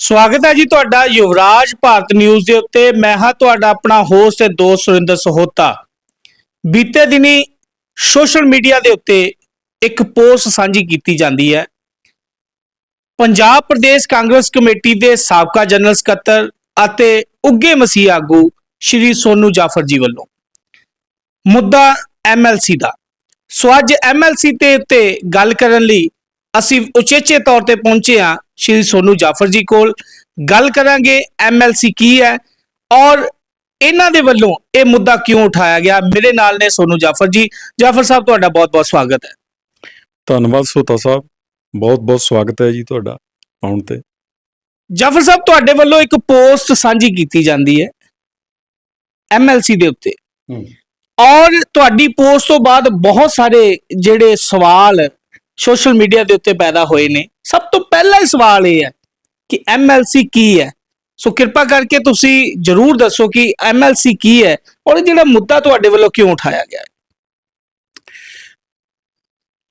ਸਵਾਗਤ ਹੈ ਜੀ ਤੁਹਾਡਾ ਯੁਵਰਾਜ ਭਾਰਤ ਨਿਊਜ਼ ਦੇ ਉੱਤੇ। ਮੈਂ ਹਾਂ ਤੁਹਾਡਾ ਆਪਣਾ ਹੋਸਟ ਤੇ ਦੋਸਤ ਸੁਰਿੰਦਰ ਸਹੋਤਾ। ਬੀਤੇ ਦਿਨੀ ਸੋਸ਼ਲ ਮੀਡੀਆ ਦੇ ਉੱਤੇ ਇੱਕ ਪੋਸਟ ਸਾਂਝੀ ਕੀਤੀ ਜਾਂਦੀ ਹੈ। ਪੰਜਾਬ ਪ੍ਰਦੇਸ਼ ਕਾਂਗਰਸ ਕਮੇਟੀ ਦੇ ਸਾਬਕਾ ਜਨਰਲ ਸਕੱਤਰ ਅਤੇ ਉੱਗੇ ਮਸੀਹ ਆਗੂ ਸ਼੍ਰੀ ਸੋਨੂ ਜਾਫਰ ਜੀ ਵੱਲੋਂ। ਮੁੱਦਾ ਐਮਐਲਸੀ ਦਾ। ਸੋ ਅੱਜ ਐਮਐਲਸੀ ਤੇ ਉੱਤੇ ਗੱਲ ਕਰਨ ਲਈ ਅਸੀਂ ਉਚੇਚੇ ਤੌਰ ਤੇ ਪਹੁੰਚੇ ਹਾਂ ਸ਼੍ਰੀ ਸੋਨੂ ਜਾਫਰ ਜੀ ਕੋਲ। ਗੱਲ ਕਰਾਂਗੇ ਐਮਐਲਸੀ ਕੀ ਹੈ ਔਰ ਇਹਨਾਂ ਦੇ ਵੱਲੋਂ ਇਹ ਮੁੱਦਾ ਕਿਉਂ ਉਠਾਇਆ ਗਿਆ? ਮੇਰੇ ਨਾਲ ਨੇ ਸੋਨੂ ਜਾਫਰ ਜੀ। ਜਾਫਰ ਸਾਹਿਬ ਤੁਹਾਡਾ ਬਹੁਤ-ਬਹੁਤ ਸਵਾਗਤ ਹੈ। ਧੰਨਵਾਦ ਸੋਤਾ ਸਾਹਿਬ। ਬਹੁਤ ਬਹੁਤ ਸਵਾਗਤ ਹੈ ਜੀ ਤੁਹਾਡਾ ਆਉਣ ਤੇ। ਜਾਫਰ ਸਾਹਿਬ ਤੁਹਾਡੇ ਵੱਲੋਂ ਇੱਕ ਪੋਸਟ ਸਾਂਝੀ ਕੀਤੀ ਜਾਂਦੀ ਹੈ ਐਮਐਲਸੀ ਦੇ ਉੱਤੇ। ਔਰ ਤੁਹਾਡੀ ਪੋਸਟ ਤੋਂ ਬਾਅਦ ਬਹੁਤ ਸਾਰੇ ਜਿਹੜੇ ਸਵਾਲ ਸੋਸ਼ਲ ਮੀਡੀਆ ਦੇ ਉੱਤੇ ਪੈਦਾ ਹੋਏ ਨੇ। ਸਭ ਤੋਂ ਪਹਿਲਾ ਸਵਾਲ ਇਹ ਹੈ ਕਿ ਐਮਐਲਸੀ ਕੀ ਹੈ? ਸੋ ਕਿਰਪਾ ਕਰਕੇ ਤੁਸੀਂ ਜਰੂਰ ਦੱਸੋ ਕਿ ਐਮਐਲਸੀ ਕੀ ਹੈ ਔਰ ਇਹ ਜਿਹੜਾ ਮੁੱਦਾ ਤੁਹਾਡੇ ਵੱਲੋਂ ਕਿਉਂ ਉਠਾਇਆ ਗਿਆ ਹੈ?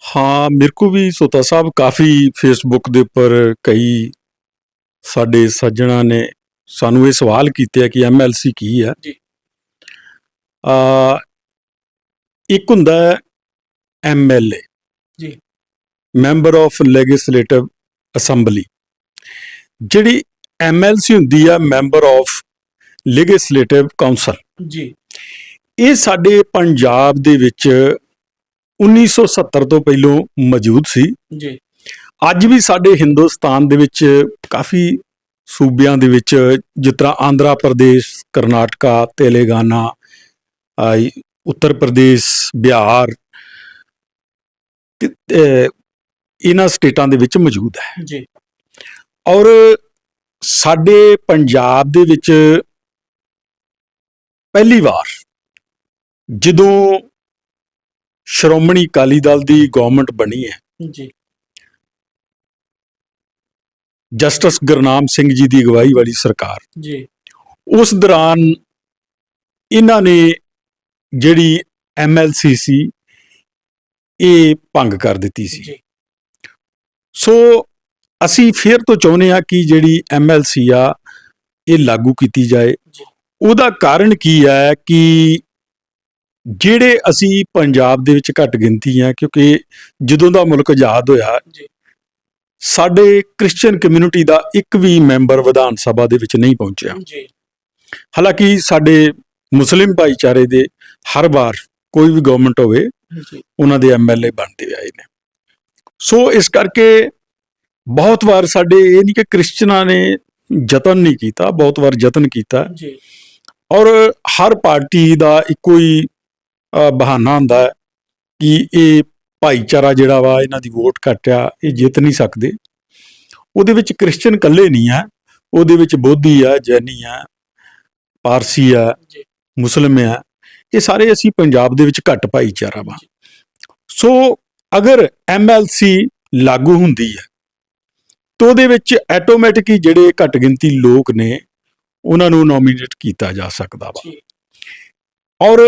ਹਾਂ ਮੇਰੇ ਕੋ ਵੀ ਸੋਤਾ ਸਾਹਿਬ ਕਾਫੀ ਫੇਸਬੁੱਕ ਦੇ ਉੱਪਰ ਕਈ ਸਾਡੇ ਸੱਜਣਾ ਨੇ ਸਾਨੂੰ ਇਹ ਸਵਾਲ ਕੀਤੇ ਆ ਕਿ ਐਮਐਲਸੀ ਕੀ ਹੈ। ਜੀ। ਆ ਇੱਕ ਹੁੰਦਾ ਐਮਐਲਏ ਜੀ। Member of legislative assembly. ਜਿਹੜੀ ਐਮਐਲਸੀ ਹੁੰਦੀ ਆ ਮੈਂਬਰ ਆਫ ਲੈਜਿਸਲੇਟਿਵ ਕਾਉਂਸਲ ਜੀ। ਇਹ ਸਾਡੇ ਪੰਜਾਬ ਦੇ ਵਿੱਚ 1970 ਤੋਂ ਪਹਿਲੋਂ ਮੌਜੂਦ ਸੀ। ਜੀ। ਅੱਜ ਵੀ ਸਾਡੇ ਹਿੰਦੁਸਤਾਨ ਦੇ ਵਿੱਚ ਕਾਫੀ ਸੂਬਿਆਂ ਦੇ ਵਿੱਚ ਜਿਸ ਤਰ੍ਹਾਂ ਆਂਧਰਾ ਪ੍ਰਦੇਸ਼ ਕਰਨਾਟਕਾ ਤੇਲੰਗਾਨਾ ਉੱਤਰ ਪ੍ਰਦੇਸ਼ ਬਿਹਾਰ ਇਹਨਾਂ ਸਟੇਟਾਂ ਦੇ ਵਿੱਚ ਮੌਜੂਦ ਹੈ। ਜੀ। ਔਰ ਸਾਡੇ ਪੰਜਾਬ ਦੇ ਵਿੱਚ ਪਹਿਲੀ ਵਾਰ ਜਦੋਂ ਸ਼੍ਰੋਮਣੀ ਅਕਾਲੀ ਦਲ ਦੀ ਗਵਰਨਮੈਂਟ ਬਣੀ ਹੈ ਜੀ। ਜਸਟਿਸ ਗੁਰਨਾਮ ਸਿੰਘ ਜੀ ਦੀ ਅਗਵਾਈ ਵਾਲੀ ਸਰਕਾਰ ਜੀ। ਉਸ ਦੌਰਾਨ ਇਹਨਾਂ ਨੇ ਜਿਹੜੀ ਐਮਐਲਸੀ ਸੀ ਇਹ ਭੰਗ ਕਰ ਦਿੱਤੀ ਸੀ। ਜੀ। ਸੋ ਅਸੀਂ ਫਿਰ ਤੋਂ ਚਾਹੁੰਦੇ ਆ ਕਿ ਜਿਹੜੀ ਐਮਐਲਸੀ ਆ ਇਹ ਲਾਗੂ ਕੀਤੀ ਜਾਏ। ਉਹਦਾ ਕਾਰਨ ਕੀ ਹੈ ਕਿ ਜਿਹੜੇ ਅਸੀਂ ਪੰਜਾਬ ਦੇ ਵਿੱਚ ਘੱਟ ਗਿਣਤੀ ਆ ਕਿਉਂਕਿ ਜਦੋਂ ਦਾ ਮੁਲਕ ਆਜ਼ਾਦ ਹੋਇਆ। ਸਾਡੇ ਕ੍ਰਿਸਚੀਅਨ ਕਮਿਊਨਿਟੀ ਦਾ ਇੱਕ ਵੀ ਮੈਂਬਰ ਵਿਧਾਨ ਸਭਾ ਦੇ ਵਿੱਚ ਨਹੀਂ ਪਹੁੰਚਿਆ। ਜੀ। ਹਾਲਾਂਕਿ ਸਾਡੇ ਮੁਸਲਿਮ ਭਾਈਚਾਰੇ ਦੇ ਹਰ ਵਾਰ ਕੋਈ ਵੀ ਗਵਰਨਮੈਂਟ ਹੋਵੇ ਉਹਨਾਂ ਦੇ ਐਮਐਲਏ ਬਣਦੇ ਆਏ ਨੇ। ਸੋ ਇਸ ਕਰਕੇ ਬਹੁਤ ਵਾਰ ਸਾਡੇ ਇਹ ਨਹੀਂ ਕਿ ਕ੍ਰਿਸਚਨਾਂ ਨੇ ਯਤਨ ਨਹੀਂ ਕੀਤਾ ਬਹੁਤ ਵਾਰ ਯਤਨ ਕੀਤਾ। ਜੀ। ਔਰ ਹਰ ਪਾਰਟੀ ਦਾ ਇੱਕੋ ਹੀ ਬਹਾਨਾ ਹੁੰਦਾ ਹੈ ਕਿ ਇਹ ਭਾਈਚਾਰਾ ਜਿਹੜਾ ਵਾ ਇਹਨਾਂ ਦੀ ਵੋਟ ਘੱਟ ਆ ਇਹ ਜਿੱਤ ਨਹੀਂ ਸਕਦੇ। ਉਹਦੇ ਵਿੱਚ ਕ੍ਰਿਸਚੀਅਨ ਇਕੱਲੇ ਨਹੀਂ ਆ ਉਹਦੇ ਵਿੱਚ ਬੋਧੀ ਆ ਜੈਨੀ ਆ ਪਾਰਸੀ ਆ ਮੁਸਲਿਮ ਆ ਇਹ ਸਾਰੇ ਅਸੀਂ ਪੰਜਾਬ ਦੇ ਵਿੱਚ ਘੱਟ ਭਾਈਚਾਰਾ ਵਾ। ਸੋ ਅਗਰ ਐਮਐਲਸੀ ਲਾਗੂ ਹੁੰਦੀ ਹੈ ਤਾਂ ਉਹਦੇ ਵਿੱਚ ਆਟੋਮੈਟਿਕ ਹੀ ਜਿਹੜੇ ਘੱਟ ਗਿਣਤੀ ਲੋਕ ਨੇ ਉਹਨਾਂ ਨੂੰ ਨੋਮੀਨੇਟ ਕੀਤਾ ਜਾ ਸਕਦਾ ਵਾ। ਔਰ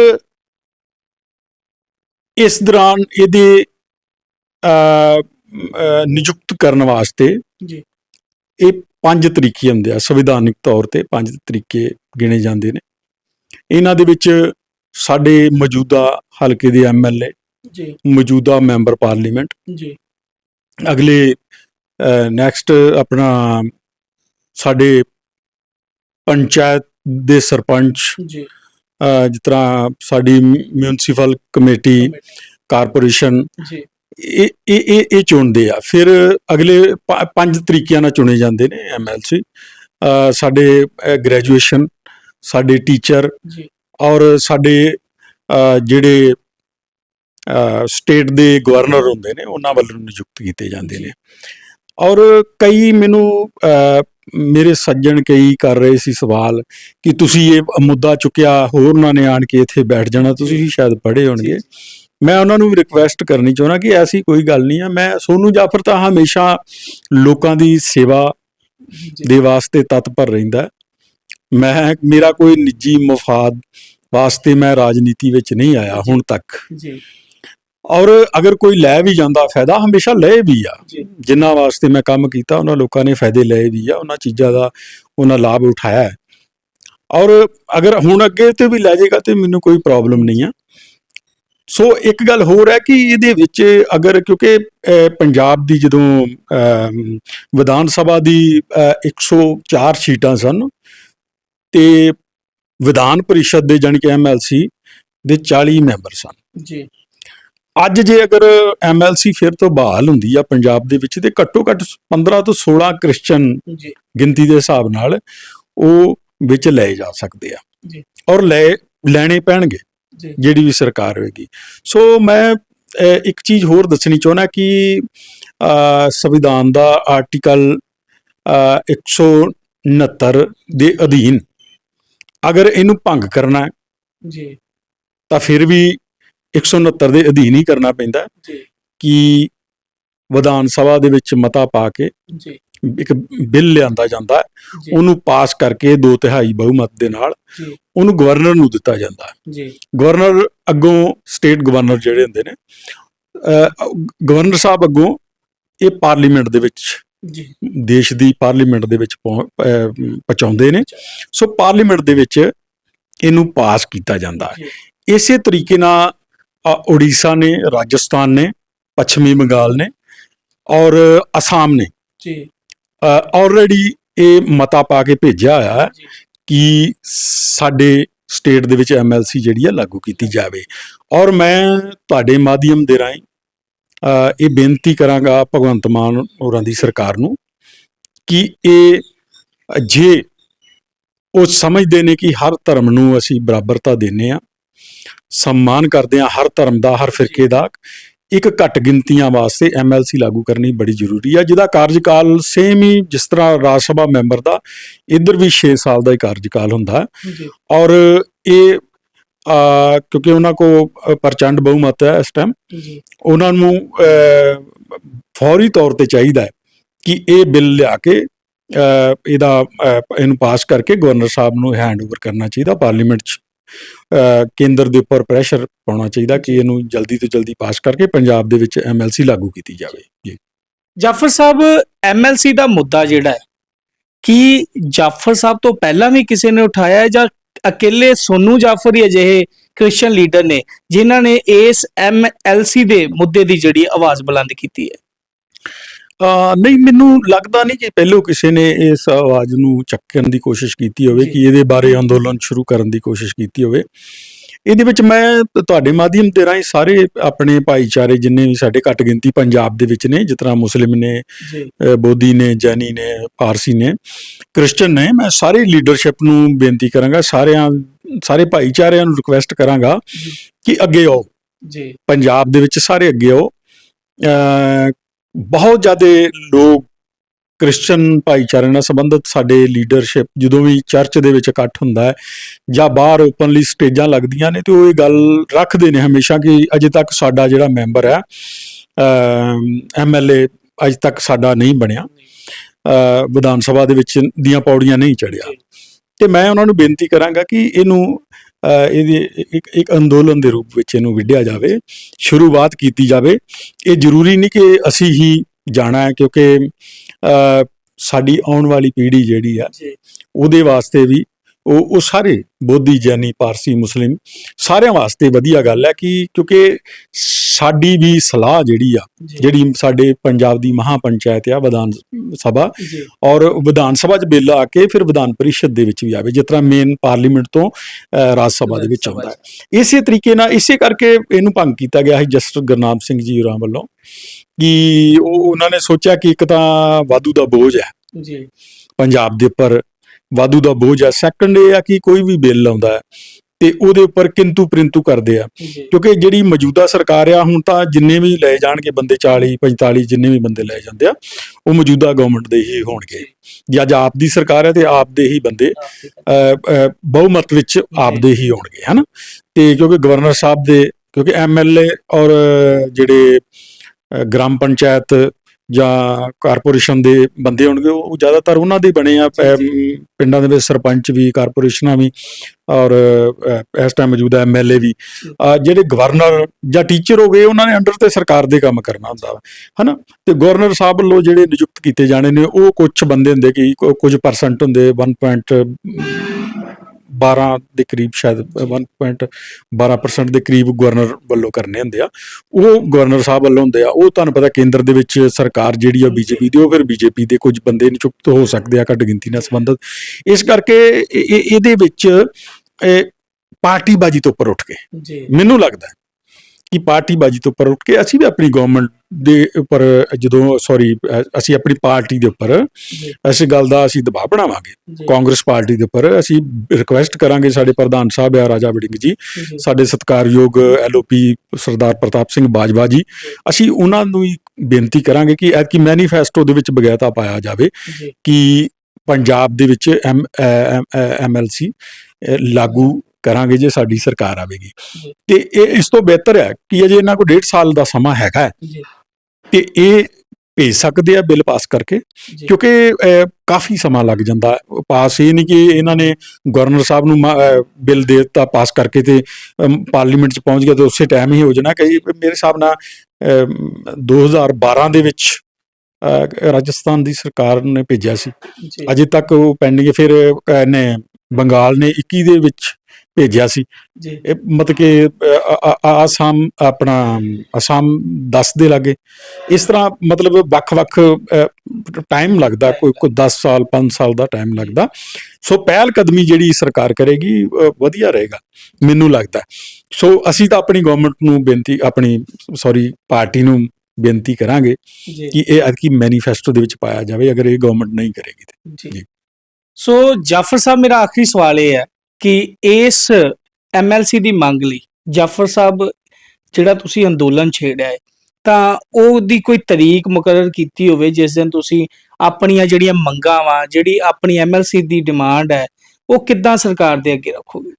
ਇਸ ਦੌਰਾਨ ਇਹਦੇ ਨਿਯੁਕਤ ਕਰਨ ਵਾਸਤੇ ਜੀ। ਇਹ ਪੰਜ ਤਰੀਕੇ ਹੁੰਦੇ ਆ ਸੰਵਿਧਾਨਿਕ ਤੌਰ ਤੇ ਪੰਜ ਤਰੀਕੇ ਗਿਣੇ ਜਾਂਦੇ ਨੇ। ਇਹਨਾਂ ਦੇ ਵਿੱਚ ਸਾਡੇ ਮੌਜੂਦਾ ਹਲਕੇ ਦੇ ਐਮਐਲਏ ਜੀ। ਮੌਜੂਦਾ ਮੈਂਬਰ ਪਾਰਲੀਮੈਂਟ। ਜੀ। ਅਗਲੇ ਨੈਕਸਟ ਆਪਣਾ ਸਾਡੇ ਪੰਚਾਇਤ ਦੇ ਸਰਪੰਚ ਜੀ। ਜਿਸ ਤਰ੍ਹਾਂ ਸਾਡੀ ਮਿਊਨਿਸਪਲ ਕਮੇਟੀ ਕਾਰਪੋਰੇਸ਼ਨ ਜੀ। ਇਹ ਇਹ ਇਹ ਚੁਣਦੇ ਆ। ਫਿਰ ਅਗਲੇ ਪੰਜ ਤਰੀਕਿਆਂ ਨਾਲ ਚੁਣੇ ਜਾਂਦੇ ਨੇ ਐਮਐਲਸੀ ਸਾਡੇ ਗ੍ਰੈਜੂਏਸ਼ਨ ਸਾਡੇ ਟੀਚਰ ਜੀ। ਔਰ ਸਾਡੇ ਜਿਹੜੇ ਸਟੇਟ ਦੇ ਗਵਰਨਰ ਹੁੰਦੇ ਨੇ ਉਹਨਾਂ ਵੱਲੋਂ ਨਿਯੁਕਤ ਕੀਤੇ ਜਾਂਦੇ। ਨੇ। ਔਰ ਕਈ ਮੈਨੂੰ ਮੇਰੇ ਸੱਜਣ ਕਈ ਕਰ ਰਹੇ ਸੀ ਸਵਾਲ ਕਿ ਤੁਸੀਂ ਇਹ ਮੁੱਦਾ ਚੁੱਕਿਆ ਹੋਰ ਉਹਨਾਂ ਨੇ ਆਣ ਕੇ ਇੱਥੇ ਬੈਠ ਜਾਣਾ ਤੁਸੀਂ ਵੀ ਸ਼ਾਇਦ ਪੜ੍ਹੇ ਹੋਣਗੇ। ਮੈਂ ਉਹਨਾਂ ਨੂੰ ਵੀ ਰਿਕਵੈਸਟ ਕਰਨੀ ਚਾਹੁੰਦਾ ਕਿ ਐਸੀ ਕੋਈ ਗੱਲ ਨਹੀਂ ਆ ਮੈਂ ਸੋਨੂ ਜਾਫਰ ਤਾਂ ਹਮੇਸ਼ਾ ਲੋਕਾਂ ਦੀ ਸੇਵਾ ਦੇ ਵਾਸਤੇ ਤਤਪਰ ਰਹਿੰਦਾ ਮੈਂ ਮੇਰਾ ਕੋਈ ਨਿੱਜੀ ਮਫਾਦ ਵਾਸਤੇ ਮੈਂ ਰਾਜਨੀਤੀ ਵਿੱਚ ਨਹੀਂ ਆਇਆ ਹੁਣ ਤੱਕ। ਜੀ। ਔਰ ਅਗਰ ਕੋਈ ਲੈ ਵੀ ਜਾਂਦਾ ਫਾਇਦਾ ਹਮੇਸ਼ਾ ਲਏ ਵੀ ਆ। ਜਿਨ੍ਹਾਂ ਵਾਸਤੇ ਮੈਂ ਕੰਮ ਕੀਤਾ ਉਹਨਾਂ ਲੋਕਾਂ ਨੇ ਫਾਇਦੇ ਲਏ ਵੀ ਆ ਉਹਨਾਂ ਚੀਜ਼ਾਂ ਦਾ ਉਹਨਾਂ ਲਾਭ ਉਠਾਇਆ। ਹੈ ਔਰ ਅਗਰ ਹੁਣ ਅੱਗੇ ਤੇ ਵੀ ਲੈ ਜਾਏਗਾ ਤੇ ਮੈਨੂੰ ਕੋਈ ਪ੍ਰੋਬਲਮ ਨਹੀਂ ਆ। ਸੋ ਇੱਕ ਗੱਲ ਹੋਰ ਹੈ ਕਿ ਇਹਦੇ ਵਿੱਚ ਅਗਰ ਕਿਉਂਕਿ ਪੰਜਾਬ ਦੀ ਜਦੋਂ ਵਿਧਾਨ ਸਭਾ ਦੀ ਅਹ, 104 ਸੀਟਾਂ ਸਨ ਤੇ ਵਿਧਾਨ ਪਰਿਸ਼ਦ ਦੇ ਜਾਣੀ ਕਿ ਐਮਐਲਸੀ ਦੇ 40 ਮੈਂਬਰ ਸਨ। ਜੀ। ਅੱਜ ਜੇ ਅਗਰ ਐਮਐਲਸੀ ਫਿਰ ਤੋਂ ਬਹਾਲ ਹੁੰਦੀ ਆ ਪੰਜਾਬ ਦੇ ਵਿੱਚ ਤੇ ਘੱਟੋ ਘੱਟ 15 ਤੋਂ 16 ਕ੍ਰਿਸਚੀਅਨ ਜੀ। ਗਿਣਤੀ ਦੇ ਹਿਸਾਬ ਨਾਲ ਉਹ ਵਿੱਚ ਲਏ ਜਾ ਸਕਦੇ ਆ। ਜੀ। ਔਰ ਲੈ ਲੈਣੇ ਪੈਣਗੇ ਜੀ। ਜਿਹੜੀ ਵੀ ਸਰਕਾਰ ਹੋਏਗੀ। ਸੋ ਮੈਂ ਇੱਕ ਚੀਜ਼ ਹੋਰ ਦੱਸਣੀ ਚਾਹੁੰਦਾ ਕਿ ਸੰਵਿਧਾਨ ਦਾ ਆਰਟੀਕਲ ਅਹ, 169 ਦੇ ਅਧੀਨ ਅਗਰ ਇਹਨੂੰ ਭੰਗ ਕਰਨਾ ਜੀ। ਤਾਂ ਫਿਰ ਵੀ 169 ਦੇ ਅਧੀਨ ਹੀ ਕਰਨਾ ਪੈਂਦਾ ਜੀ। ਕਿ ਵਿਧਾਨ ਸਭਾ ਦੇ ਵਿੱਚ ਮਤਾ ਪਾ ਕੇ ਜੀ। ਇੱਕ ਬਿੱਲ ਲਿਆਂਦਾ ਜਾਂਦਾ ਉਹਨੂੰ ਪਾਸ ਕਰਕੇ ਦੋ ਤਿਹਾਈ ਬਹੁਮਤ ਦੇ ਨਾਲ ਉਹਨੂੰ ਗਵਰਨਰ ਨੂੰ ਦਿੱਤਾ ਜਾਂਦਾ ਜੀ। ਗਵਰਨਰ ਅੱਗੋਂ ਸਟੇਟ ਗਵਰਨਰ ਜਿਹੜੇ ਹੁੰਦੇ ਨੇ ਗਵਰਨਰ ਸਾਹਿਬ ਅੱਗੋਂ ਇਹ ਪਾਰਲੀਮੈਂਟ ਦੇ ਵਿੱਚ ਜੀ। ਦੇਸ਼ ਦੀ ਪਾਰਲੀਮੈਂਟ ਦੇ ਵਿੱਚ ਪਹੁੰਚਾਉਂਦੇ ਨੇ। ਸੋ ਪਾਰਲੀਮੈਂਟ ਦੇ ਵਿੱਚ ਇਹਨੂੰ ਪਾਸ ਕੀਤਾ ਜਾਂਦਾ ਇਸੇ ਤਰੀਕੇ ਨਾਲ ਅ, ਉੜੀਸਾ ਨੇ ਰਾਜਸਥਾਨ ਨੇ ਪੱਛਮੀ ਬੰਗਾਲ ਨੇ ਔਰ ਅਸਾਮ ਨੇ। ਜੀ। ਆਲਰੇਡੀ ਇਹ ਮਤਾ ਪਾ ਕੇ ਭੇਜਿਆ ਹੋਇਆ ਹੈ ਕਿ ਸਾਡੇ ਸਟੇਟ ਦੇ ਵਿੱਚ ਐਮਐਲਸੀ ਜਿਹੜੀ ਹੈ ਲਾਗੂ ਕੀਤੀ ਜਾਵੇ। ਔਰ ਮੈਂ ਤੁਹਾਡੇ ਮਾਧਿਅਮ ਦੇ ਰਾਹੀਂ ਇਹ ਬੇਨਤੀ ਕਰਾਂਗਾ ਭਗਵੰਤ ਮਾਨ ਹੋਰਾਂ ਦੀ ਸਰਕਾਰ ਨੂੰ ਕਿ ਇਹ ਜੇ ਉਹ ਸਮਝਦੇ ਨੇ ਕਿ ਹਰ ਧਰਮ ਨੂੰ ਅਸੀਂ ਬਰਾਬਰਤਾ ਦਿੰਨੇ ਆ ਸਨਮਾਨ ਕਰਦੇ ਆ ਹਰ ਧਰਮ ਦਾ ਹਰ ਫਿਰਕੇ ਦਾ। ਇੱਕ ਘੱਟ ਗਿਣਤੀਆਂ ਵਾਸਤੇ ਐਮਐਲਸੀ ਲਾਗੂ ਕਰਨੀ ਬੜੀ ਜ਼ਰੂਰੀ ਆ। ਜਿਹਦਾ ਕਾਰਜਕਾਲ ਸੇਮ ਹੀ ਜਿਸ ਤਰ੍ਹਾਂ ਰਾਜ ਸਭਾ ਮੈਂਬਰ ਦਾ ਇੱਧਰ ਵੀ 6 ਸਾਲ ਦਾ ਹੀ ਕਾਰਜਕਾਲ ਹੁੰਦਾ। ਹੈ ਔਰ ਇਹ ਆ, ਕਿਉਂਕਿ ਉਹਨਾਂ ਕੋ ਪ੍ਰਚੰਡ ਬਹੁਮਤ ਹੈ ਇਸ ਟਾਈਮ ਉਹਨਾਂ ਨੂੰ ਫੌਰੀ ਤੌਰ ਤੇ ਚਾਹੀਦਾ ਹੈ ਕਿ ਇਹ ਬਿੱਲ ਲਿਆ ਕੇ ਇਹਦਾ ਇਹਨੂੰ ਪਾਸ ਕਰਕੇ ਗਵਰਨਰ ਸਾਹਿਬ ਨੂੰ ਹੈਂਡਓਵਰ ਕਰਨਾ ਚਾਹੀਦਾ ਪਾਰਲੀਮੈਂਟ 'ਚ। ਕੇਂਦਰ ਦੇ ਉੱਪਰ ਪ੍ਰੈਸ਼ਰ ਪਾਉਣਾ ਚਾਹੀਦਾ ਕਿ ਇਹਨੂੰ ਜਲਦੀ ਤੋਂ ਜਲਦੀ ਪਾਸ ਕਰਕੇ ਪੰਜਾਬ ਦੇ ਵਿੱਚ ਐਮਐਲਸੀ ਲਾਗੂ ਕੀਤੀ ਜਾਵੇ। ਜੀ। ਜਾਫਰ ਸਾਹਿਬ ਐਮਐਲਸੀ ਦਾ ਮੁੱਦਾ ਜਿਹੜਾ ਹੈ, ਕੀ ਜਾਫਰ ਸਾਹਿਬ ਤੋਂ ਪਹਿਲਾਂ ਵੀ ਕਿਸੇ ਨੇ ਉਠਾਇਆ ਹੈ ਜਾਂ ਇਕੱਲੇ ਸੋਨੂ ਜਾਫਰ ਹੀ ਅਜਿਹੇ ਕ੍ਰਿਸਚੀਅਨ ਲੀਡਰ ਨੇ ਜਿਨ੍ਹਾਂ ਨੇ ਇਸ ਐਮਐਲਸੀ ਦੇ ਮੁੱਦੇ ਦੀ ਜਿਹੜੀ ਆਵਾਜ਼ ਬੁਲੰਦ ਕੀਤੀ ਹੈ? ਨਹੀਂ ਮੈਨੂੰ ਲੱਗਦਾ ਨਹੀਂ ਕਿ ਪਹਿਲੋਂ ਕਿਸੇ ਨੇ ਇਸ ਆਵਾਜ਼ ਨੂੰ ਚੱਕਣ ਦੀ ਕੋਸ਼ਿਸ਼ ਕੀਤੀ ਹੋਵੇ। ਕਿ ਇਹਦੇ ਬਾਰੇ ਅੰਦੋਲਨ ਸ਼ੁਰੂ ਕਰਨ ਦੀ ਕੋਸ਼ਿਸ਼ ਕੀਤੀ ਹੋਵੇ। ਇਹਦੇ ਵਿੱਚ ਮੈਂ ਤੁਹਾਡੇ ਮਾਧਿਅਮ ਤੇ ਰਾਹੀਂ ਸਾਰੇ ਆਪਣੇ ਭਾਈਚਾਰੇ ਜਿੰਨੇ ਵੀ ਸਾਡੇ ਘੱਟ ਗਿਣਤੀ ਪੰਜਾਬ ਦੇ ਵਿੱਚ ਨੇ ਜਿਸ ਤਰ੍ਹਾਂ ਮੁਸਲਿਮ ਨੇ ਬੋਧੀ ਨੇ ਜੈਨੀ ਨੇ ਪਾਰਸੀ ਨੇ ਕ੍ਰਿਸਚੀਅਨ ਨੇ ਮੈਂ ਸਾਰੇ ਲੀਡਰਸ਼ਿਪ ਨੂੰ ਬੇਨਤੀ ਕਰਾਂਗਾ ਸਾਰਿਆਂ ਸਾਰੇ ਭਾਈਚਾਰਿਆਂ ਨੂੰ ਰਿਕੁਐਸਟ ਕਰਾਂਗਾ। ਕਿ ਅੱਗੇ ਆਓ। ਜੀ। ਪੰਜਾਬ ਦੇ ਵਿੱਚ ਸਾਰੇ ਅੱਗੇ ਆਓ। ਬਹੁਤ ਜ਼ਿਆਦਾ ਲੋਕ ਕ੍ਰਿਸਚੀਅਨ ਭਾਈਚਾਰੇ ਨਾਲ ਸੰਬੰਧਿਤ ਸਾਡੇ ਲੀਡਰਸ਼ਿਪ ਜਦੋਂ ਵੀ ਚਰਚ ਦੇ ਵਿੱਚ ਇਕੱਠ ਹੁੰਦਾ ਹੈ ਜਾਂ ਬਾਹਰ ਓਪਨਲੀ ਸਟੇਜਾਂ ਲੱਗਦੀਆਂ ਨੇ ਤੇ ਉਹ ਇਹ ਗੱਲ ਰੱਖਦੇ ਨੇ ਹਮੇਸ਼ਾ ਕਿ ਅਜੇ ਤੱਕ ਸਾਡਾ ਜਿਹੜਾ ਮੈਂਬਰ ਹੈ ਐਮਐਲਏ ਅਜੇ ਤੱਕ ਸਾਡਾ ਨਹੀਂ ਬਣਿਆ ਵਿਧਾਨ ਸਭਾ ਦੇ ਵਿੱਚ ਦੀਆਂ ਪੌੜੀਆਂ ਨਹੀਂ ਚੜਿਆ ਜੀ। ਤੇ ਮੈਂ ਉਹਨਾਂ ਨੂੰ ਬੇਨਤੀ ਕਰਾਂਗਾ ਕਿ ਇਹਨੂੰ ਇਹਦੇ ਇੱਕ ਇੱਕ ਅੰਦੋਲਨ ਦੇ ਰੂਪ ਵਿੱਚ ਇਹਨੂੰ ਵਿੱਢਿਆ ਜਾਵੇ ਸ਼ੁਰੂਆਤ ਕੀਤੀ ਜਾਵੇ। ਇਹ ਜ਼ਰੂਰੀ ਨਹੀਂ ਕਿ ਅਸੀਂ ਹੀ ਜਾਣਾ ਹੈ ਕਿਉਂਕਿ ਸਾਡੀ ਆਉਣ ਵਾਲੀ ਪੀੜ੍ਹੀ ਜਿਹੜੀ ਆ ਉਹਦੇ ਵਾਸਤੇ ਵੀ ਉਹ ਉਹ ਸਾਰੇ ਬੋਧੀ ਜੈਨੀ ਪਾਰਸੀ ਮੁਸਲਿਮ ਸਾਰਿਆਂ ਵਾਸਤੇ ਵਧੀਆ ਗੱਲ ਹੈ ਕਿ ਕਿਉਂਕਿ ਸਾਡੀ ਵੀ ਸਲਾਹ ਜਿਹੜੀ ਆ ਜਿਹੜੀ ਸਾਡੇ ਪੰਜਾਬ ਦੀ ਮਹਾ ਪੰਚਾਇਤ ਆ ਵਿਧਾਨ ਸਭਾ ਔਰ ਵਿਧਾਨ ਸਭਾ 'ਚ ਬਿੱਲ ਆ ਕੇ ਫਿਰ ਵਿਧਾਨ ਪਰਿਸ਼ਦ ਦੇ ਵਿੱਚ ਵੀ ਆਵੇ ਜਿਸ ਤਰ੍ਹਾਂ ਮੇਨ ਪਾਰਲੀਮੈਂਟ ਤੋਂ ਰਾਜ ਸਭਾ ਦੇ ਵਿੱਚ ਆਉਂਦਾ ਹੈ। ਇਸੇ ਤਰੀਕੇ ਨਾਲ ਇਸੇ ਕਰਕੇ ਇਹਨੂੰ ਭੰਗ ਕੀਤਾ ਗਿਆ ਹੈ ਜਸਟਿਸ ਗੁਰਨਾਮ ਸਿੰਘ ਜੀ ਹੋਰਾਂ ਵੱਲੋਂ ਕਿ ਉਹ ਉਹਨਾਂ ਨੇ ਸੋਚਿਆ ਕਿ ਇੱਕ ਤਾਂ ਵਾਧੂ ਦਾ ਬੋਝ ਹੈ। ਜੀ। ਪੰਜਾਬ ਦੇ ਉੱਪਰ ਵਾਧੂ ਦਾ ਬੋਝ ਹੈ। ਸੈਕੰਡ ਇਹ ਆ ਕਿ ਕੋਈ ਵੀ ਬਿੱਲ ਆਉਂਦਾ ਹੈ ਤੇ ਉਹਦੇ ਉੱਪਰ ਕਿੰਤੂ ਪ੍ਰਿੰਤੂ ਕਰਦੇ ਆ। ਜੀ। ਕਿਉਂਕਿ ਜਿਹੜੀ ਮੌਜੂਦਾ ਸਰਕਾਰ ਆ ਹੁਣ ਤਾਂ ਜਿੰਨੇ ਵੀ ਲਏ ਜਾਣਗੇ ਬੰਦੇ 40 45 ਜਿੰਨੇ ਵੀ ਬੰਦੇ ਲਏ ਜਾਂਦੇ ਆ ਉਹ ਮੌਜੂਦਾ ਗਵਰਨਮੈਂਟ ਦੇ ਹੀ ਹੋਣਗੇ। ਜਾਂ। ਅੱਜ ਆਪ ਦੀ ਸਰਕਾਰ ਹੈ ਤੇ ਆਪ ਦੇ ਹੀ ਬੰਦੇ ਬਹੁਮਤ ਵਿੱਚ ਆਪ ਦੇ ਹੀ ਹੋਣਗੇ ਹਨਾ? ਤੇ ਕਿਉਂਕਿ ਗਵਰਨਰ ਸਾਹਿਬ ਦੇ ਕਿਉਂਕਿ ਐਮਐਲਏ ਔਰ ਜਿਹੜੇ ਗ੍ਰਾਮ ਪੰਚਾਇਤ ਜਾਂ ਕਾਰਪੋਰੇਸ਼ਨ ਦੇ ਬੰਦੇ ਹੋਣਗੇ ਉਹ ਜ਼ਿਆਦਾਤਰ ਉਹਨਾਂ ਦੇ ਬਣੇ ਆ ਪਿੰਡਾਂ ਦੇ ਵਿੱਚ ਸਰਪੰਚ ਵੀ ਕਾਰਪੋਰੇਸ਼ਨਾਂ ਵੀ ਔਰ ਇਸ ਟਾਈਮ ਮੌਜੂਦਾ ਐਮਐਲਏ ਵੀ। ਜਿਹੜੇ ਗਵਰਨਰ ਜਾਂ ਟੀਚਰ ਹੋ ਗਏ ਉਹਨਾਂ ਨੇ ਅੰਡਰ ਤੇ ਸਰਕਾਰ ਦੇ ਕੰਮ ਕਰਨਾ ਹੁੰਦਾ ਵਾ ਹਨਾ? ਤੇ ਗਵਰਨਰ ਸਾਹਿਬ ਵੱਲੋਂ ਜਿਹੜੇ ਨਿਯੁਕਤ ਕੀਤੇ ਜਾਣੇ ਨੇ ਉਹ ਕੁਝ ਬੰਦੇ ਹੁੰਦੇ ਕਿ ਕੁਝ ਪਰਸੈਂਟ ਹੁੰਦੇ 1.12 ਦੇ ਕਰੀਬ ਸ਼ਾਇਦ 1.12% ਦੇ ਕਰੀਬ ਗਵਰਨਰ ਵੱਲੋਂ ਕਰਨੇ ਹੁੰਦੇ ਆ। ਉਹ ਗਵਰਨਰ ਸਾਹਿਬ ਵੱਲੋਂ ਹੁੰਦੇ ਆ। ਉਹ ਤੁਹਾਨੂੰ ਪਤਾ ਕੇਂਦਰ ਦੇ ਵਿੱਚ ਸਰਕਾਰ ਜਿਹੜੀ ਆ ਬੀਜੇਪੀ ਦੀ ਉਹ ਫਿਰ ਬੀਜੇਪੀ ਦੇ ਕੁਝ ਬੰਦੇ ਨਿਯੁਕਤ ਹੋ ਸਕਦੇ ਆ ਘੱਟ ਗਿਣਤੀ ਨਾਲ ਸੰਬੰਧਿਤ। ਇਸ ਕਰਕੇ ਇਹ- ਇਹ- ਇਹਦੇ ਵਿੱਚ ਇਹ ਪਾਰਟੀਬਾਜੀ ਤੋਂ ਉੱਪਰ ਉੱਠ ਕੇ ਜੀ। ਮੈਨੂੰ ਲੱਗਦਾ ਕਿ ਪਾਰਟੀਬਾਜੀ ਤੋਂ ਉੱਪਰ ਉੱਠ ਕੇ ਅਸੀਂ ਵੀ ਆਪਣੀ ਗਵਰਨਮੈਂਟ ਦੇ ਉੱਪਰ ਜਦੋਂ ਸੌਰੀ ਅਸੀਂ ਆਪਣੀ ਪਾਰਟੀ ਦੇ ਉੱਪਰ ਇਸ ਗੱਲ ਦਾ ਅਸੀਂ ਦਬਾਅ ਬਣਾਵਾਂਗੇ। ਕਾਂਗਰਸ ਪਾਰਟੀ ਦੇ ਉੱਪਰ ਅਸੀਂ ਰਿਕੁਐਸਟ ਕਰਾਂਗੇ ਸਾਡੇ ਪ੍ਰਧਾਨ ਸਾਹਿਬ ਆ ਰਾਜਾ ਵੜਿੰਗ ਜੀ ਸਾਡੇ ਸਤਿਕਾਰਯੋਗ ਐਲਓਪੀ ਸਰਦਾਰ ਪ੍ਰਤਾਪ ਸਿੰਘ ਬਾਜਵਾ ਜੀ। ਅਸੀਂ ਉਹਨਾਂ ਨੂੰ ਹੀ ਬੇਨਤੀ ਕਰਾਂਗੇ ਕਿ ਐਤਕੀ ਮੈਨੀਫੈਸਟੋ ਦੇ ਵਿੱਚ ਬਗੈਤਾ ਪਾਇਆ ਜਾਵੇ ਕਿ ਪੰਜਾਬ ਦੇ ਵਿੱਚ ਐਮ ਐਮਐਲਸੀ ਲਾਗੂ ਕਰਾਂਗੇ ਜੇ ਸਾਡੀ ਸਰਕਾਰ ਆਵੇਗੀ। ਤੇ ਇਹ ਇਸ ਤੋਂ ਬਿਹਤਰ ਹੈ ਕਿ ਅਜੇ ਇਹਨਾਂ ਕੋਲ ਡੇਢ ਸਾਲ ਦਾ ਸਮਾਂ ਹੈਗਾ ਹੈ। ਜੀ। ਤੇ ਇਹ ਭੇਜ ਸਕਦੇ ਆ ਬਿੱਲ ਪਾਸ ਕਰਕੇ ਕਿਉਂਕਿ ਕਾਫੀ ਸਮਾਂ ਲੱਗ ਜਾਂਦਾ। ਪਾਸ ਇਹ ਨਹੀਂ ਕਿ ਇਹਨਾਂ ਨੇ ਗਵਰਨਰ ਸਾਹਿਬ ਨੂੰ ਬਿੱਲ ਦੇ ਦਿੱਤਾ ਪਾਸ ਕਰਕੇ ਤੇ ਪਾਰਲੀਮੈਂਟ ਚ ਪਹੁੰਚ ਗਿਆ ਤੇ ਉਸੇ ਟਾਈਮ ਹੀ ਹੋ ਜਾਣਾ। ਕਿ ਮੇਰੇ ਹਿਸਾਬ ਨਾਲ ਅਮ, 2012 ਦੇ ਵਿੱਚ ਰਾਜਸਥਾਨ ਦੀ ਸਰਕਾਰ ਨੇ ਭੇਜਿਆ ਸੀ। ਅਜੇ ਤੱਕ ਉਹ ਪੈਂਡਿੰਗ ਫਿਰ ਨੇ ਬੰਗਾਲ ਨੇ 21 ਦੇ ਵਿੱਚ ਭੇਜਿਆ ਸੀ। ਜੀ। ਇਹ ਮਤਲਬ ਕਿ ਆਸਾਮ ਆਪਣਾ ਅਸਾਮ 10 ਦੇ ਲਾਗੇ। ਇਸ ਤਰ੍ਹਾਂ ਮਤਲਬ ਵੱਖ-ਵੱਖ ਟਾਈਮ ਲੱਗਦਾ ਕੋਈ ਕੋਈ 10 ਸਾਲ 5 ਸਾਲ ਦਾ ਟਾਈਮ ਲੱਗਦਾ। ਸੋ ਪਹਿਲ ਕਦਮੀ ਜਿਹੜੀ ਸਰਕਾਰ ਕਰੇਗੀ ਵਧੀਆ ਰਹੇਗਾ ਮੈਨੂੰ ਲੱਗਦਾ। ਸੋ ਅਸੀਂ ਤਾਂ ਆਪਣੀ ਗਵਰਨਮੈਂਟ ਨੂੰ ਬੇਨਤੀ ਆਪਣੀ ਸੌਰੀ ਪਾਰਟੀ ਨੂੰ ਬੇਨਤੀ ਕਰਾਂਗੇ ਕਿ ਇਹ ਅਦਕੀ ਮੈਨੀਫੈਸਟੋ ਦੇ ਵਿੱਚ ਪਾਇਆ ਜਾਵੇ ਅਗਰ ਇਹ ਗਵਰਨਮੈਂਟ ਨਹੀਂ ਕਰੇਗੀ ਤੇ। ਜੀ। ਸੋ ਜਾਫਰ ਸਾਹਿਬ ਮੇਰਾ ਆਖਰੀ ਸਵਾਲ ਇਹ ਹੈ ਕਿ ਇਸ ਐਮਐਲਸੀ ਦੀ ਮੰਗ ਲਈ ਜਾਫਰ ਸਾਹਿਬ ਜਿਹੜਾ ਤੁਸੀਂ ਅੰਦੋਲਨ ਛੇੜਿਆ ਹੈ ਤਾਂ ਉਹਦੀ ਕੋਈ ਤਰੀਕ ਮੁਕਰਰ ਕੀਤੀ ਹੋਵੇ ਜਿਸ ਦਿਨ ਤੁਸੀਂ ਆਪਣੀਆਂ ਜਿਹੜੀਆਂ ਮੰਗਾਂ ਵਾ ਜਿਹੜੀ ਆਪਣੀ ਐਮਐਲਸੀ ਦੀ ਡਿਮਾਂਡ ਹੈ ਉਹ ਕਿੱਦਾਂ ਸਰਕਾਰ ਦੇ ਅੱਗੇ ਰੱਖੋਗੇ?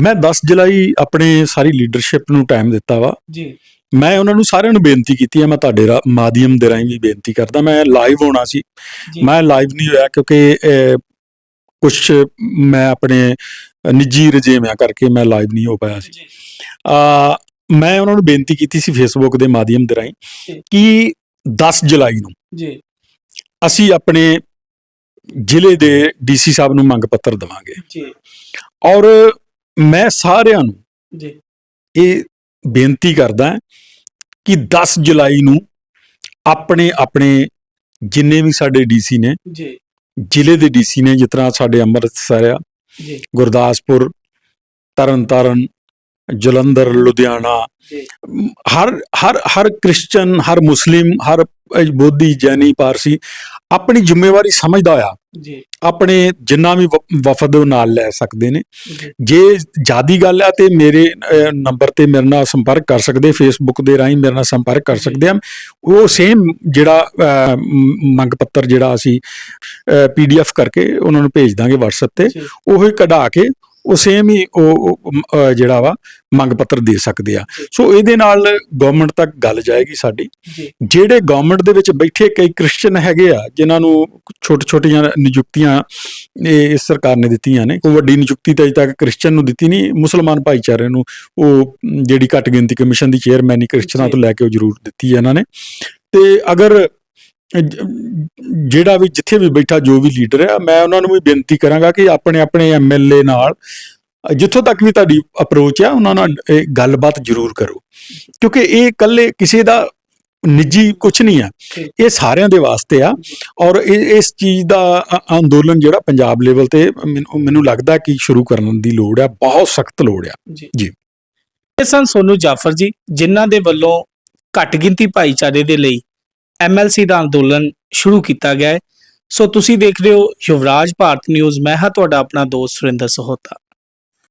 ਮੈਂ 10 ਜੁਲਾਈ ਆਪਣੇ ਸਾਰੀ ਲੀਡਰਸ਼ਿਪ ਨੂੰ ਟਾਈਮ ਦਿੱਤਾ ਵਾ। ਜੀ। ਮੈਂ ਉਹਨਾਂ ਨੂੰ ਸਾਰਿਆਂ ਨੂੰ ਬੇਨਤੀ ਕੀਤੀ ਹੈ ਮੈਂ ਤੁਹਾਡੇ ਮਾਧਿਅਮ ਦੇ ਰਾਹੀਂ ਵੀ ਬੇਨਤੀ ਕਰਦਾ ਮੈਂ ਲਾਈਵ ਹੋਣਾ ਸੀ। ਮੈਂ ਲਾਈਵ ਨਹੀਂ ਹੋਇਆ ਕਿਉਂਕਿ ਕੁਝ ਮੈਂ ਆਪਣੇ ਨਿੱਜੀ ਰਜੇਵਿਆਂ ਕਰਕੇ ਮੈਂ ਲਾਈਵ ਨਹੀਂ ਹੋ ਪਾਇਆ ਸੀ। ਆ ਮੈਂ ਉਹਨਾਂ ਨੂੰ ਬੇਨਤੀ ਕੀਤੀ ਸੀ ਫੇਸਬੁੱਕ ਦੇ ਮਾਧਿਅਮ ਦੇ ਰਾਹੀਂ। ਕਿ 10 ਜੁਲਾਈ ਨੂੰ ਜੀ। ਅਸੀਂ ਆਪਣੇ ਜ਼ਿਲ੍ਹੇ ਦੇ ਡੀਸੀ ਸਾਹਿਬ ਨੂੰ ਮੰਗ ਪੱਤਰ ਦਵਾਂਗੇ। ਜੀ। ਔਰ ਮੈਂ ਸਾਰਿਆਂ ਨੂੰ ਜੀ। ਇਹ ਬੇਨਤੀ ਕਰਦਾ ਕਿ 10 ਜੁਲਾਈ ਨੂੰ ਆਪਣੇ ਆਪਣੇ ਜਿੰਨੇ ਵੀ ਸਾਡੇ ਡੀਸੀ ਨੇ ਜੀ। ਜ਼ਿਲ੍ਹੇ ਦੇ ਡੀਸੀ ਨੇ ਜਿਸ ਤਰ੍ਹਾਂ ਸਾਡੇ ਅੰਮ੍ਰਿਤਸਰ ਆ ਜੀ। ਗੁਰਦਾਸਪੁਰ ਤਰਨਤਾਰਨ ਜਲੰਧਰ ਲੁਧਿਆਣਾ ਹਰ ਹਰ ਹਰ ਕ੍ਰਿਸਚਨ ਹਰ ਮੁਸਲਿਮ ਹਰ ਬੋਧੀ ਜੈਨੀ ਪਾਰਸੀ ਆਪਣੀ ਜ਼ਿੰਮੇਵਾਰੀ ਸਮਝਦਾ ਆ ਜੀ। ਆਪਣੇ ਜਿੰਨਾ ਵੀ ਵਫਦ ਨਾਲ ਲੈ ਸਕਦੇ ਨੇ। ਜੀ। ਜਿਆਦੀ ਗੱਲ ਆ ਤੇ ਮੇਰੇ ਨੰਬਰ ਤੇ ਮੇਰੇ ਨਾਲ ਸੰਪਰਕ ਕਰ ਸਕਦੇ ਫੇਸਬੁੱਕ ਦੇ ਰਾਹੀਂ ਮੇਰੇ ਨਾਲ ਸੰਪਰਕ ਕਰ। ਸਕਦੇ ਆ। ਉਹ ਸੇਮ ਜਿਹੜਾ ਮੰਗ ਪੱਤਰ ਜਿਹੜਾ ਅਸੀਂ ਪੀਡੀਐਫ ਕਰਕੇ ਉਹਨਾਂ ਨੂੰ ਭੇਜ ਦਾਂਗੇ WhatsApp ਤੇ ਉਹ ਹੀ ਕਢਾ ਕੇ ਉਹ ਸੇਮ ਹੀ ਉਹ ਜਿਹੜਾ ਵਾ ਮੰਗ ਪੱਤਰ ਦੇ ਸਕਦੇ ਆ। ਸੋ ਇਹਦੇ ਨਾਲ ਗਵਰਨਮੈਂਟ ਤੱਕ ਗੱਲ ਜਾਏਗੀ ਸਾਡੀ। ਜਿਹੜੇ ਗਵਰਨਮੈਂਟ ਦੇ ਵਿੱਚ ਬੈਠੇ ਕਈ ਕ੍ਰਿਸਚੀਅਨ ਹੈਗੇ ਆ ਜਿਨ੍ਹਾਂ ਨੂੰ ਛੋਟ ਛੋਟੀਆਂ ਨਿਯੁਕਤੀਆਂ ਇਹ ਇਸ ਸਰਕਾਰ ਨੇ ਦਿੱਤੀਆਂ ਨੇ। ਕੋਈ ਵੱਡੀ ਨਿਯੁਕਤੀ ਤਾਂ ਅਜੇ ਤੱਕ ਕ੍ਰਿਸਚੀਅਨ ਨੂੰ ਦਿੱਤੀ ਨਹੀਂ ਮੁਸਲਮਾਨ ਭਾਈਚਾਰੇ ਨੂੰ ਉਹ ਜਿਹੜੀ ਘੱਟ ਗਿਣਤੀ ਕਮਿਸ਼ਨ ਦੀ ਚੇਅਰਮੈਨੀ ਕ੍ਰਿਸਚਨਾਂ ਤੋਂ ਲੈ ਕੇ ਉਹ ਜ਼ਰੂਰ ਦਿੱਤੀ ਹੈ ਇਹਨਾਂ ਨੇ। ਤੇ ਅਗਰ ਜਿਹੜਾ ਵੀ ਜਿੱਥੇ ਵੀ ਬੈਠਾ ਜੋ ਵੀ ਲੀਡਰ ਹੈ ਮੈਂ ਉਹਨਾਂ ਨੂੰ ਵੀ ਬੇਨਤੀ ਕਰਾਂਗਾ ਕਿ ਆਪਣੇ ਆਪਣੇ ਐਮਐਲਏ ਨਾਲ ਜਿੱਥੋਂ ਤੱਕ ਵੀ ਤੁਹਾਡੀ ਅਪਰੋਚ ਆ ਉਹਨਾਂ ਨਾਲ ਇਹ ਗੱਲਬਾਤ ਜ਼ਰੂਰ ਕਰੋ ਕਿਉਂਕਿ ਇਹ ਇਕੱਲੇ ਕਿਸੇ ਦਾ ਨਿੱਜੀ ਕੁਝ ਨਹੀਂ ਆ। ਇਹ ਸਾਰਿਆਂ ਦੇ ਵਾਸਤੇ ਆ ਔਰ ਇਸ ਚੀਜ਼ ਦਾ ਅੰਦੋਲਨ ਜਿਹੜਾ ਪੰਜਾਬ ਲੈਵਲ ਤੇ ਮੈਨੂੰ ਲੱਗਦਾ ਕਿ ਸ਼ੁਰੂ ਕਰਨ ਦੀ ਲੋੜ ਆ ਬਹੁਤ ਸਖਤ ਲੋੜ ਆ ਜੀ ਜੀ। ਇਹ ਸਨ ਸੋਨੂ ਜਾਫਰ ਜੀ ਜਿਨ੍ਹਾਂ ਦੇ ਵੱਲੋਂ ਘੱਟ ਗਿਣਤੀ ਭਾਈਚਾਰੇ ਦੇ ਲਈ ਐਮਐਲਸੀ ਦਾ ਅੰਦੋਲਨ ਸ਼ੁਰੂ ਕੀਤਾ ਗਿਆ ਹੈ। ਸੋ ਤੁਸੀਂ ਦੇਖ ਰਹੇ ਹੋ ਯੁਵਰਾਜ ਭਾਰਤ ਨਿਊਜ਼। ਮੈਂ ਹਾਂ ਤੁਹਾਡਾ ਆਪਣਾ ਦੋਸਤ ਸੁਰਿੰਦਰ ਸਹੋਤਾ।